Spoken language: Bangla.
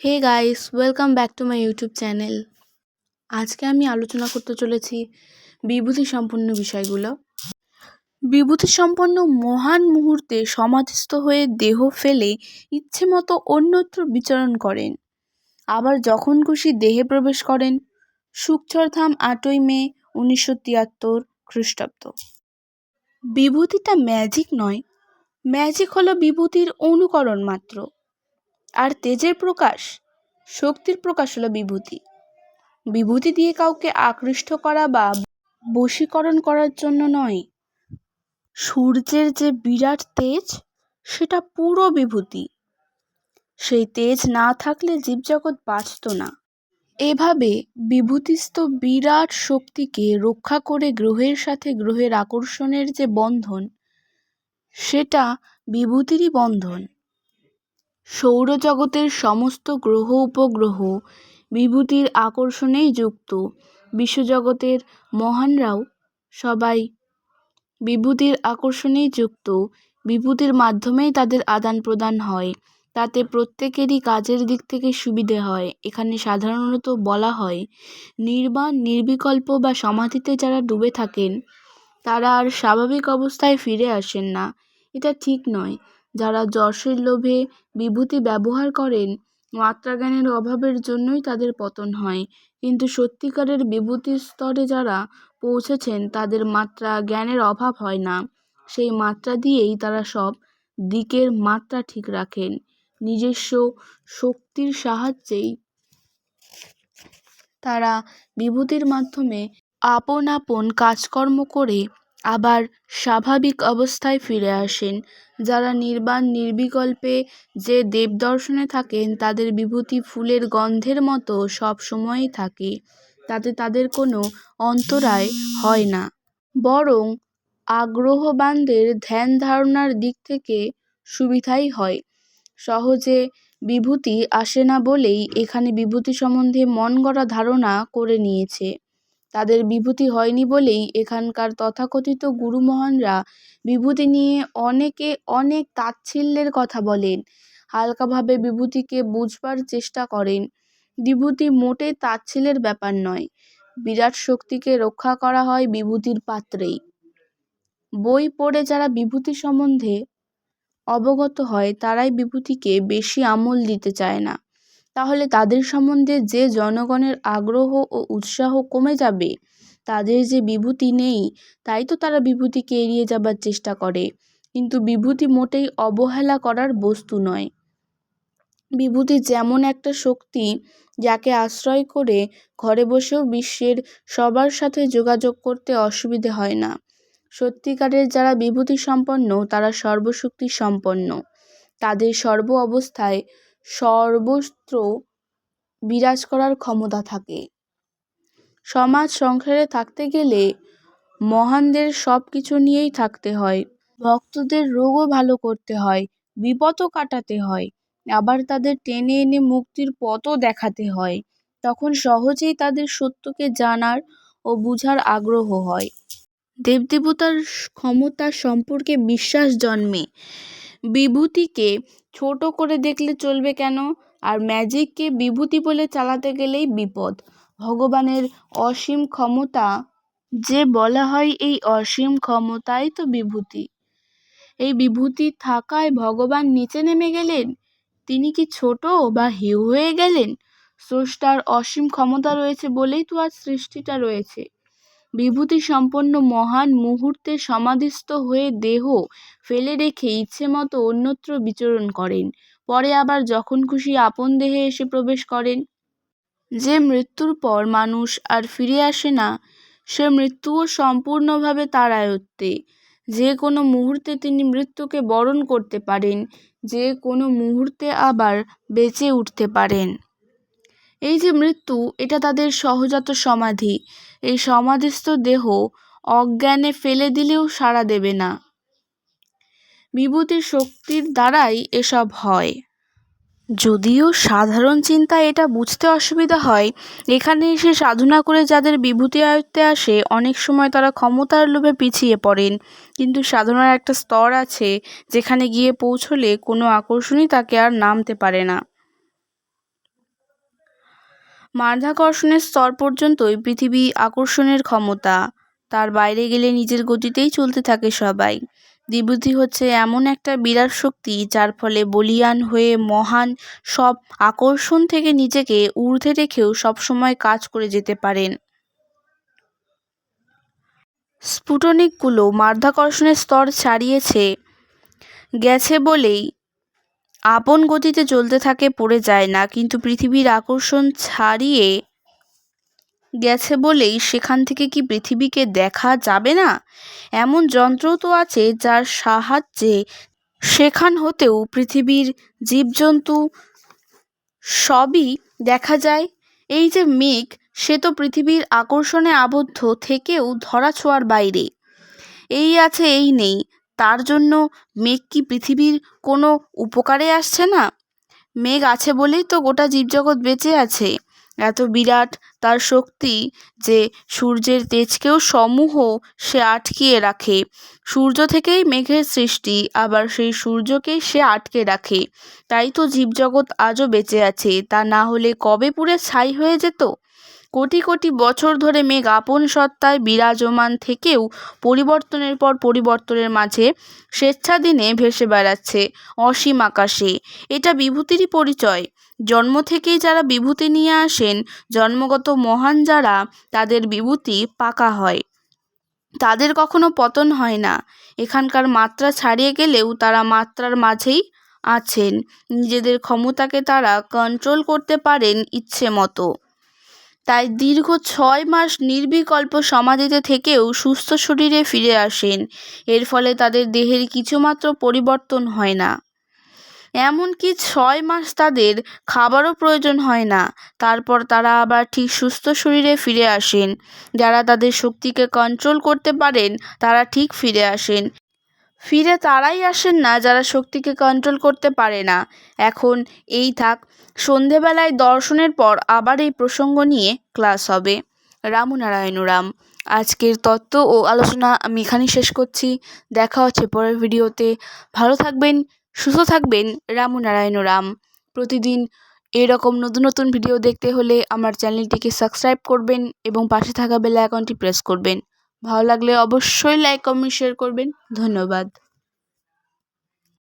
Hey guys welcome back to my YouTube channel আজকে আমি আলোচনা করতে চলেছি বিভূতি সম্পন্ন বিষয়গুলো। বিভূতি সম্পন্ন মহান মুহূর্তে সমাধিস্থ হয়ে দেহ ফেলে ইচ্ছে মতো অন্যত্র বিচরণ করেন। আবার যখন খুশি দেহে প্রবেশ করেন সুকচরধাম আটই মে উনিশশো তিয়াত্তর খ্রিস্টাব্দ। বিভূতিটা ম্যাজিক নয় ম্যাজিক হলো বিভূতির অনুকরণ মাত্র। আর তেজের প্রকাশ? শক্তির প্রকাশ হলো বিভূতি। বিভূতি দিয়ে কাউকে আকৃষ্ট করা বা বশীকরণ করার জন্য নয়। সূর্যের যে বিরাট তেজ, সেটা পুরো বিভূতি। সেই তেজ না থাকলে জীবজগৎ বাঁচত না। এভাবে বিভূতিস্থ বিরাট শক্তিকে রক্ষা করে গ্রহের সাথে গ্রহের আকর্ষণের যে বন্ধন, সেটা বিভূতিরই বন্ধন। সৌরজগতের সমস্ত গ্রহ উপগ্রহ বিভূতির আকর্ষণেই যুক্ত। বিশ্বজগতের মহানরাও সবাই বিভূতির আকর্ষণেই যুক্ত। বিভূতির মাধ্যমেই তাদের আদান প্রদান হয়। তাতে প্রত্যেকেরই কাজের দিক থেকে সুবিধে হয়। এখানে সাধারণত বলা হয়, নির্বাণ, নির্বিকল্প বা সমাধিতে যারা ডুবে থাকেন, তারা আর স্বাভাবিক অবস্থায় ফিরে আসেন না। এটা ঠিক নয়। যারা যশের লোভে বিভূতি ব্যবহার করেন, মাত্রাজ্ঞানের অভাবের জন্যই তাদের পতন হয়। কিন্তু সত্যিকারের বিভূতির স্তরে যারা পৌঁছেছেন, তাদের মাত্রা জ্ঞানের অভাব হয় না। সেই মাত্রা দিয়েই তারা সব দিকের মাত্রা ঠিক রাখেন। নিজস্ব শক্তির সাহায্যেই তারা বিভূতির মাধ্যমে আপন আপন কাজকর্ম করে আবার স্বাভাবিক অবস্থায় ফিরে আসেন। যারা নির্বাণ নির্বিকল্পে যে দেব দর্শনে থাকেন, তাদের বিভূতি ফুলের গন্ধের মতো সব সময়ই থাকে। তাতে তাদের কোনো অন্তরায় হয় না। বরং আগ্রহবানদের ধ্যান ধারণার দিক থেকে সুবিধাই হয়। সহজে বিভূতি আসে না বলেই এখানে বিভূতি সম্বন্ধে মন গড়া ধারণা করে নিয়েছে। তাদের বিভূতি হয়নি বলেই এখানকার তথাকথিত গুরুমহানরা বিভূতি নিয়ে অনেকে অনেক তাচ্ছিল্যের কথা বলেন। হালকাভাবে বিভূতিকে বুঝবার চেষ্টা করেন। বিভূতি মোটেই তাচ্ছিল্যের ব্যাপার নয়। বিরাট শক্তিকে রক্ষা করা হয় বিভূতির পাত্রেই। বই পড়ে যারা বিভূতি সম্বন্ধে অবগত হয়, তারাই বিভূতিকে বেশি আমল দিতে চায় না। তাহলে তাদের সম্বন্ধে যে জনগণের আগ্রহ ও উৎসাহ কমে যাবে, তাদের যে বিভূতি নেই, তাই তো তারা বিভূতিকে এড়িয়ে যাবার চেষ্টা করে। কিন্তু বিভূতি মোটেই অবহেলা করার বস্তু নয়। বিভূতি যেমন একটা শক্তি যাকে আশ্রয় করে ঘরে বসেও বিশ্বের সবার সাথে যোগাযোগ করতে অসুবিধে হয় না। সত্যিকারের যারা বিভূতি সম্পন্ন তারা সর্বশক্তি সম্পন্ন তাদের সর্ব অবস্থায় সর্বত্র বিরাজ করার ক্ষমতা থাকে। সমাজ সংসারে থাকতে গেলে মহানদের সব কিছু নিয়েই থাকতে হয়। ভক্তদের রোগও ভালো করতে হয়, বিপদও কাটাতে হয়, আবার তাদের টেনে এনে মুক্তির পথও দেখাতে হয়। তখন সহজেই তাদের সত্যকে জানার ও বুঝার আগ্রহ হয়। দেবদেবতার ক্ষমতা সম্পর্কে বিশ্বাস জন্মে। বিভূতিকে ছোট করে দেখলে চলবে কেন? আর ম্যাজিককে বিভূতি বলে চালাতে গেলেই বিপদ। ভগবানের অসীম ক্ষমতা, যে বলা হয় এই অসীম ক্ষমতাই তো বিভূতি। এই বিভূতি থাকায় ভগবান নিচে নেমে গেলেন? তিনি কি ছোট বা হিউ হয়ে গেলেন? স্রষ্টার অসীম ক্ষমতা রয়েছে বলেই তো আজ সৃষ্টিটা রয়েছে। বিভূতি সম্পন্ন মহান মুহূর্তে সমাধিস্থ হয়ে দেহ ফেলে রেখে ইচ্ছে মতো অন্যত্র বিচরণ করেন। পরে আবার যখন খুশি আপন দেহে এসে প্রবেশ করেন। যে মৃত্যুর পর মানুষ আর ফিরে আসে না, সে মৃত্যুও সম্পূর্ণভাবে তার আয়ত্তে। যে কোনো মুহূর্তে তিনি মৃত্যুকে বরণ করতে পারেন, যে কোনো মুহূর্তে আবার বেঁচে উঠতে পারেন। এই যে মৃত্যু, এটা তাদের সহজাত সমাধি। এই সমাধিস্থ দেহ অজ্ঞানে ফেলে দিলেও সাড়া দেবে না। বিভূতির শক্তির দ্বারাই এসব হয়। যদিও সাধারণ চিন্তায় এটা বুঝতে অসুবিধা হয়, এখানে এসে সাধনা করে যাদের বিভূতি আয়ত্তে আসে, অনেক সময় তারা ক্ষমতার লোভে পিছিয়ে পড়েন। কিন্তু সাধনার একটা স্তর আছে, যেখানে গিয়ে পৌঁছলে কোনো আকর্ষণই তাকে আর নামতে পারে না। মাধ্যাকর্ষণের স্তর পর্যন্তই পৃথিবী আকর্ষণের ক্ষমতা। তার বাইরে গেলে নিজের গতিতেই চলতে থাকে সবাই। বিভূতি হচ্ছে এমন একটা বিরাট শক্তি যার ফলে বলিয়ান হয়ে মহান সব আকর্ষণ থেকে নিজেকে ঊর্ধ্বে রেখেও সবসময় কাজ করে যেতে পারেন। স্ফুটনিকগুলো মাধ্যাকর্ষণের স্তর ছাড়িয়েছে। গেছে বলেই আপন গতিতে চলতে থাকে, পড়ে যায় না। কিন্তু পৃথিবীর আকর্ষণ ছাড়িয়ে গেছে বলেই সেখান থেকে কি পৃথিবীকে দেখা যাবে না? এমন যন্ত্রও তো আছে যার সাহায্যে সেখান হতেও পৃথিবীর জীবজন্তু সবই দেখা যায়। এই যে মেঘ, সে তো পৃথিবীর আকর্ষণে আবদ্ধ, থেকেও ধরা ছোঁয়ার বাইরে। এই আছে, এই নেই। তার জন্য মেঘ কি পৃথিবীর কোনো উপকারে আসছে না? মেঘ আছে বলেই তো গোটা জীবজগৎ বেঁচে আছে। এত বিরাট তার শক্তি যে সূর্যের তেজকেও সমূহ সে আটকিয়ে রাখে। সূর্য থেকেই মেঘের সৃষ্টি, আবার সেই সূর্যকেই সে আটকে রাখে। তাই তো জীবজগৎ আজও বেঁচে আছে। তা না হলে কবে পুড়ে ছাই হয়ে যেত? কোটি কোটি বছর ধরে মেঘ আপন সত্তায় বিরাজমান থেকেও পরিবর্তনের পর পরিবর্তনের মাঝে স্বেচ্ছাদিনে ভেসে বেড়াচ্ছে অসীম আকাশে। এটা বিভূতিরই পরিচয়। জন্ম থেকেই যারা বিভূতি নিয়ে আসেন, জন্মগত মহান যারা, তাদের বিভূতি পাকা হয়। তাদের কখনো পতন হয় না। এখানকার মাত্রা ছাড়িয়ে গেলেও তারা মাত্রার মাঝেই আছেন। নিজেদের ক্ষমতাকে তারা কন্ট্রোল করতে পারেন ইচ্ছে মতো। তাই দীর্ঘ ছয় মাস নির্বিকল্প সমাধিতে থেকেও সুস্থ শরীরে ফিরে আসেন। এর ফলে তাদের দেহের কিছুমাত্র পরিবর্তন হয় না। এমনকি ছয় মাস তাদের খাবারও প্রয়োজন হয় না। তারপর তারা আবার ঠিক সুস্থ শরীরে ফিরে আসেন। যারা তাদের শক্তিকে কন্ট্রোল করতে পারেন, তারা ঠিক ফিরে আসেন। ফিরে তারাই আসেন না যারা শক্তিকে কন্ট্রোল করতে পারে না। এখন এই থাক, সন্ধেবেলায় দর্শনের পর আবার এই প্রসঙ্গ নিয়ে ক্লাস হবে। রামনারায়ণ রাম, আজকের তত্ত্ব ও আলোচনা আমি এখানেই শেষ করছি। দেখা হচ্ছে পরের ভিডিওতে। ভালো থাকবেন, সুস্থ থাকবেন রামনারায়ণ রাম। প্রতিদিন এরকম নতুন নতুন ভিডিও দেখতে হলে আমার চ্যানেলটিকে সাবস্ক্রাইব করবেন এবং পাশে থাকা বেল আইকনটি প্রেস করবেন। ভালো লাগলে অবশ্যই লাইক কমেন্ট শেয়ার করবেন। ধন্যবাদ।